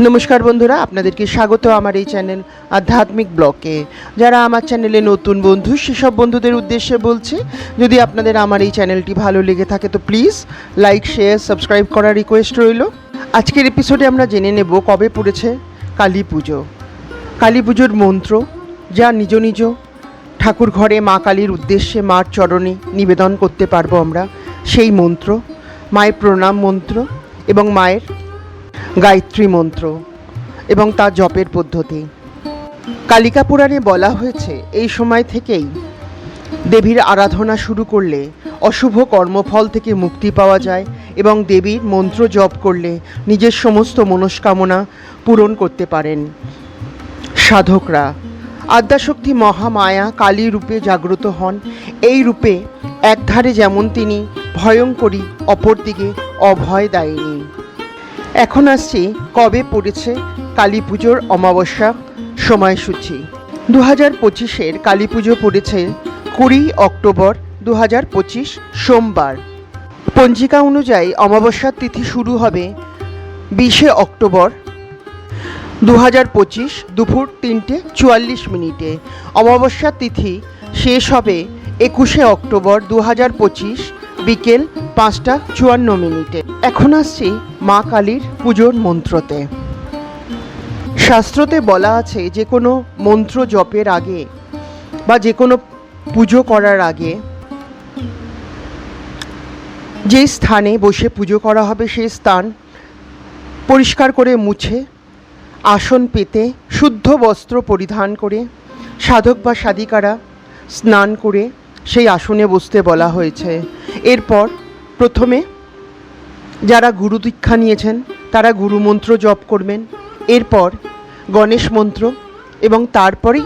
নমস্কার বন্ধুরা, আপনাদেরকে স্বাগত আমার এই চ্যানেল আধ্যাত্মিক ব্লকে। যারা আমার চ্যানেলে নতুন বন্ধু, সেসব বন্ধুদের উদ্দেশ্যে বলছি, যদি আপনাদের আমার এই চ্যানেলটি ভালো লেগে থাকে তো প্লিজ লাইক, শেয়ার, সাবস্ক্রাইব করার রিকোয়েস্ট রইল। আজকের এপিসোডে আমরা জেনে নেব কবে পড়েছে কালী পুজো। কালী পুজোর মন্ত্র, যা নিজ নিজ ঠাকুর ঘরে মা কালীর উদ্দেশ্যে, মার চরণে নিবেদন করতে পারব আমরা। সেই মন্ত্র, মায়ের প্রণাম মন্ত্র এবং মায়ের গায়ত্রী মন্ত্র এবং তার জপের পদ্ধতি। কালিকা পুরাণে বলা হয়েছে, এই সময় থেকেই দেবীর আরাধনা শুরু করলে অশুভ কর্মফল থেকে মুক্তি পাওয়া যায় এবং দেবীর মন্ত্র জপ করলে নিজের সমস্ত মনস্কামনা পূরণ করতে পারেন। সাধকরা, আদ্যাশক্তি মহামায়া কালী রূপে জাগ্রত হন। এই রূপে একধারে যেমন তিনি ভয়ঙ্করী, অপরদিকে অভয় দায়িনী। এখন আসছি কবে পড়েছে কালী পুজোর অমাবস্যা সময়সূচি। দু হাজার পঁচিশের কালী পুজো পড়েছে কুড়ি অক্টোবর দু হাজার পঁচিশ সোমবার। পঞ্জিকা অনুযায়ী অমাবস্যার তিথি শুরু হবে বিশে অক্টোবর দু হাজার পঁচিশ দুপুর তিনটে চুয়াল্লিশ মিনিটে। অমাবস্যার তিথি শেষ হবে একুশে অক্টোবর দু হাজার পঁচিশ বিকেল পাঁচটা চুয়ান্ন মিনিটে। এখন আসছি মা কালীর পুজোর মন্ত্রতে। শাস্ত্রতে বলা আছে, যে কোনো মন্ত্র জপের আগে বা যে কোনো পুজো করার আগে যে স্থানে বসে পুজো করা হবে, সেই স্থান পরিষ্কার করে মুছে, আসন পেতে, শুদ্ধ বস্ত্র পরিধান করে, সাধক বা সাধিকারা স্নান করে সেই আসনে বসতে বলা হয়েছে। এরপর প্রথমে যারা গুরু দীক্ষা নিয়েছেন, তারা গুরু মন্ত্র জপ করবেন। এরপর গণেশ মন্ত্র এবং তারপরেই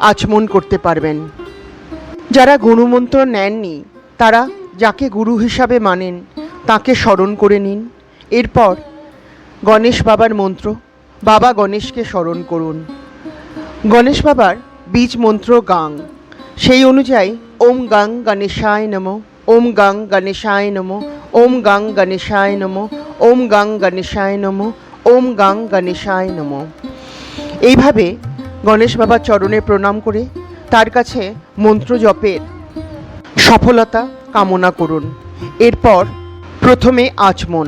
আচমন করতে পারবেন। যারা গুরুমন্ত্র নেননি, তারা যাকে গুরু হিসাবে মানেন, তাকে স্মরণ করে নিন। এরপর গণেশ বাবার মন্ত্র, বাবা গণেশকে স্মরণ করুন। গণেশ বাবার বীজ মন্ত্র গাং, সেই অনুযায়ী ওম গাং গণেশায় নম, ওম গাং গণেশায় নম, ওম গাং গণেশায় নম, ওম গাং গণেশায় নম, ওম গাং গণেশায় নম। এইভাবে গণেশ বাবার চরণে প্রণাম করে তার কাছে মন্ত্র জপের সফলতা কামনা করুন। এরপর প্রথমে আচমন।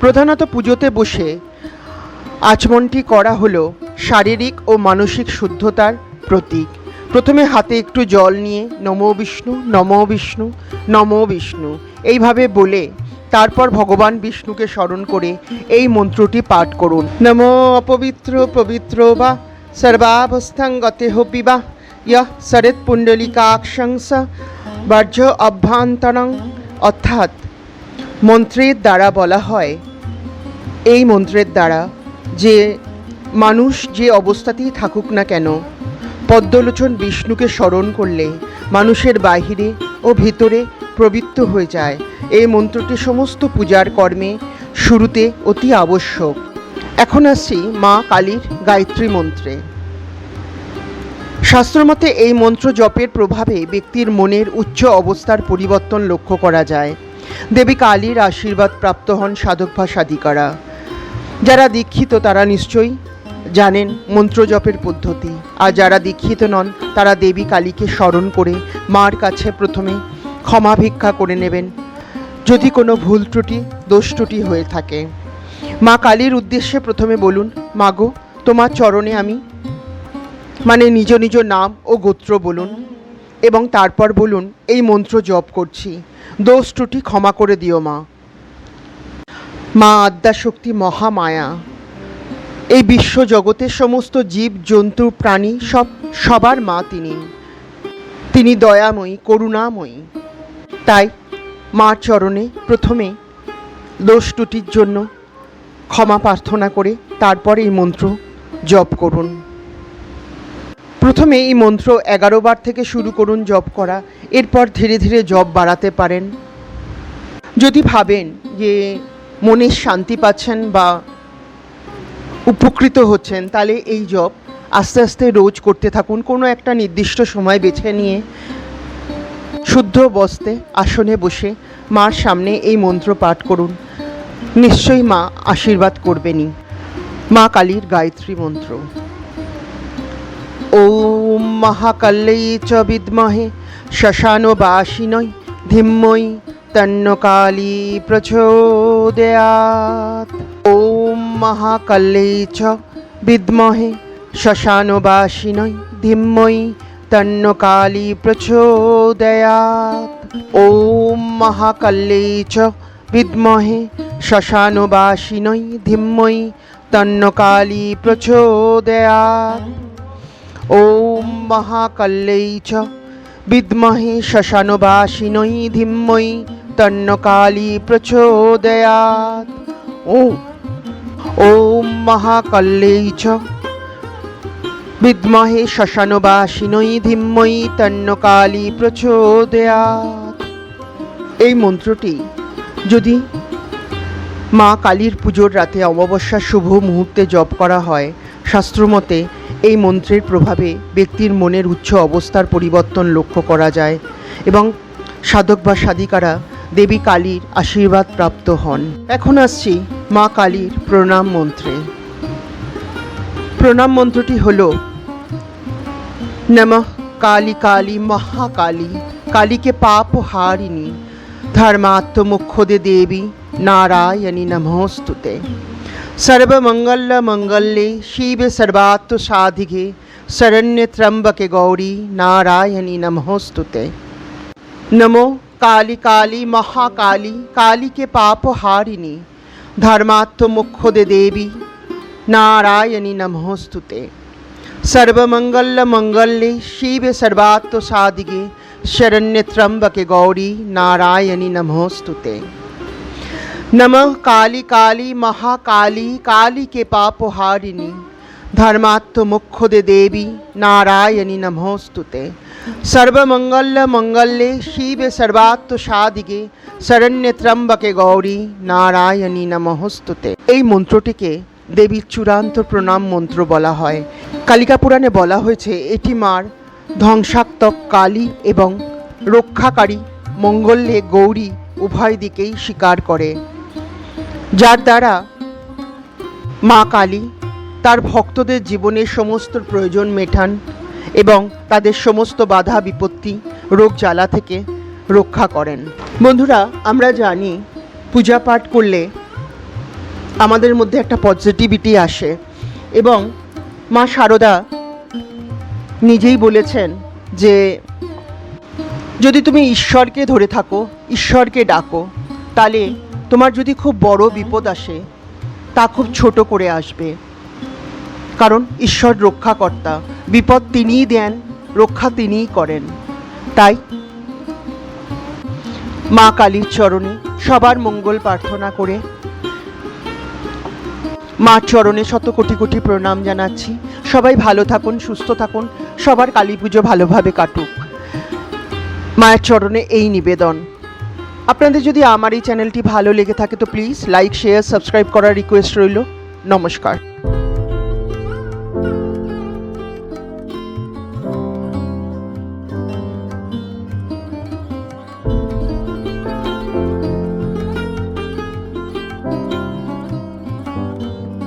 প্রধানত পুজোতে বসে আচমনটি করা হলো শারীরিক ও মানসিক শুদ্ধতার প্রতীক। প্রথমে হাতে একটু জল নিয়ে, নমো বিষ্ণু নমো বিষ্ণু নমো বিষ্ণু এইভাবে বলে তারপর ভগবান বিষ্ণুকে স্মরণ করে এই মন্ত্রটি পাঠ করুন। নম অপবিত্র, পবিত্র বা সর্বাবস্থাং গতেহ পিবা ইহ শরৎ পুণ্ডলিকাক্ষংস বাহ্য অভ্যন্তরং অর্থাৎ মন্ত্রের দ্বারা বলা হয়। এই মন্ত্রের দ্বারা যে মানুষ যে অবস্থাতেই থাকুক না কেন পদ্মলোচন বিষ্ণুকে স্মরণ করলে মানুষের বাহিরে ও ভিতরে প্রবৃত্ত হয়ে যায়। এই মন্ত্রটি সমস্ত পূজার কর্মে শুরুতে অতি আবশ্যক। এখন আসছি মা কালীর গায়ত্রী মন্ত্রে। শাস্ত্রমতে এই মন্ত্র জপের প্রভাবে ব্যক্তির মনের উচ্চ অবস্থার পরিবর্তন লক্ষ্য করা যায়। দেবী কালীর আশীর্বাদ প্রাপ্ত হন সাধক সাধিকারা। যারা দীক্ষিত তারা নিশ্চয়ই জানেন মন্ত্র জপের পদ্ধতি। আর যারা দীক্ষিত নন, তারা দেবী কালীকে স্মরণ করে মার কাছে প্রথমে ক্ষমা ভিক্ষা করে নেবেন। যদি কোনো ভুল ত্রুটি, দোষ ত্রুটি হয়ে থাকে। মা কালীর উদ্দেশ্যে প্রথমে বলুন মাগো তোমার চরণে আমি মানে নিজ নিজ নাম ও গোত্র বলুন। এবং তারপর বলুন, এই মন্ত্র জপ করছি। দোষ ত্রুটি ক্ষমা করে দিও মা। মা আদ্যাশক্তি মহামায়া। এই বিশ্ব জগতের সমস্ত জীব, জন্তু, প্রাণী সব সবার মা তিনি। তিনি দয়াময়ী, করুণাময়ী। তাই মার চরণে প্রথমে দোষ ত্রুটির জন্য ক্ষমা প্রার্থনা করে তারপর এই মন্ত্র জপ করুন। প্রথমে এই মন্ত্র এগারো বার থেকে শুরু করুন জপ করা, এরপর ধীরে ধীরে জপ বাড়াতে পারেন। যদি ভাবেন যে মনের শান্তি পাচ্ছেন বা উপকৃত হচ্ছেন, তাহলে এই জব আস্তে আস্তে রোজ করতে থাকুন। কোনো একটা নির্দিষ্ট সময় বেছে নিয়ে শুদ্ধ বস্তে, আসনে বসে মার সামনে এই মন্ত্র পাঠ করুন। নিশ্চয়ই মা আশীর্বাদ করবেনই। মা কালীর গায়ত্রী মন্ত্র। ওম মহাকাল্যৈ চ বিদ্মহে শশানো শ্মশানবাসিনৈ ধিম্মৈ তন্নকালী প্রচোদয়াৎ ওম মহাকাল্যৈ চ বিদ্মহে শ্মশানবাসিনৈ ধিম্মৈ তন্নকালী প্রচোদয়াৎ ওম মহাকাল্যৈ চ বিদ্মহে শ্মশানবাসিনৈ ধিম্মৈ তন্নকালী প্রচোদয়াৎ ওম মহাকাল্যৈ চ বিদ্মহে শ্মশানবাসিনৈ ধিম্মৈ তন্নকালী প্রচোদয়াৎ ওম ওম মহাকাল্যৈ চ। বিদ্মহে শ্মশানবাসিনৈ ধিম্মৈ তন্নকালী প্রচোদয়াৎ এই মন্ত্রটি যদি মা কালীর পুজোর রাতে অমাবস্যার শুভ মুহূর্তে জপ করা হয়, শাস্ত্রমতে এই মন্ত্রের প্রভাবে ব্যক্তির মনের উচ্চ অবস্থার পরিবর্তন লক্ষ্য করা যায় এবং সাধক বা সাধিকারা দেবী কালীর আশীর্বাদ প্রাপ্ত হন। এখন আসছি মা কালীর প্রণাম মন্ত্রে। প্রণাম মন্ত্রটি হল, নমঃ কালী কালী মহাকালী, কালীকে পাপ হারিণী, ধর্মাত্মমুখ্যদে দেবী নারায়ণী নমস্তুতে। সর্বমঙ্গল মঙ্গলে শিবে সর্বাত্ম সাধিকে, শরণ্য ত্রম্বকে গৌরী নারায়ণী নমস্তুতে। নমো কালী কালী মহাকালী, কালীকে পাপ হারিণী ಧರ್ಮಾತ್ಮೋಕ್ಷದೆ ದೇವಿ ನಾರಾಯಣಿ ನಮೋಸ್ತುತೆ ಸರ್ವಮಂಗಲ ಮಂಗಲ್ಯ ಶಿವೆ ಸರ್ವಾತ್ಮ ಸಾಧಿಗೆ ಶರಣ್ಯ ತ್ರಂಬಕೆ ಗೌರಿ ನಾರಾಯಣಿ ನಮೋಸ್ತುತೆ ನಮಃ ಕಾಲಿ ಕಾಲಿ ಮಹಾಕಾಲಿ ಕಾಲಿಕೆ ಪಾಪಹಾರಿಣಿ ಧರ್ಮಾತ್ಮೋಕ್ಷದೆ ದೇವಿ ನಾರಾಯಣಿ ನಮೋಸ್ತುತೆ ಸರ್ವಮಂಗಲ ಮಂಗಲ್ಯ ಶಿವೆ ಸರ್ವಾತ್ಮ ಸಾಧಿಗೆ শরণ্যেত্রাম্বাকে গৌরী নারায়ণী নমহস্তুতে এই মন্ত্রটিকে দেবীর চূড়ান্ত প্রণাম মন্ত্র বলা হয়। কালিকা পুরাণে বলা হয়েছে, এটি মার ধ্বংসাত্মক কালী এবং রক্ষাকারী মঙ্গল্যে গৌরী উভয় দিকেই স্বীকার করে। যার দ্বারা মা কালী তার ভক্তদের জীবনের সমস্ত প্রয়োজন মেটান এবং তাদের সমস্ত বাধা বিপত্তি রোগ জ্বালা থেকে রক্ষা করেন। বন্ধুরা, আমরা জানি পূজা পাঠ করলে আমাদের মধ্যে একটা পজিটিভিটি আসে এবং মা শারদা নিজেই বলেছেন যে, যদি তুমি ঈশ্বরকে ধরে থাকো, ঈশ্বরকে ডাকো, তাহলে তোমার যদি খুব বড় বিপদ আসে, তা খুব ছোট করে আসবে। কারণ ঈশ্বর রক্ষাকর্তা, বিপদ তিনিই দেন, রক্ষা তিনিই করেন। তাই মা কালীর চরণে সবার মঙ্গল প্রার্থনা করে। মা চরণে শত কোটি কোটি প্রণাম জানাচ্ছি। সবাই ভালো থাকুন, সুস্থ থাকুন। সবার কালী পুজো ভালোভাবে কাটুক। মায়ের চরণে এই নিবেদন। আপনাদের যদি আমার এই চ্যানেলটি ভালো লেগে থাকে তো প্লিজ লাইক, শেয়ার, সাবস্ক্রাইব করার রিকোয়েস্ট রইল। নমস্কার।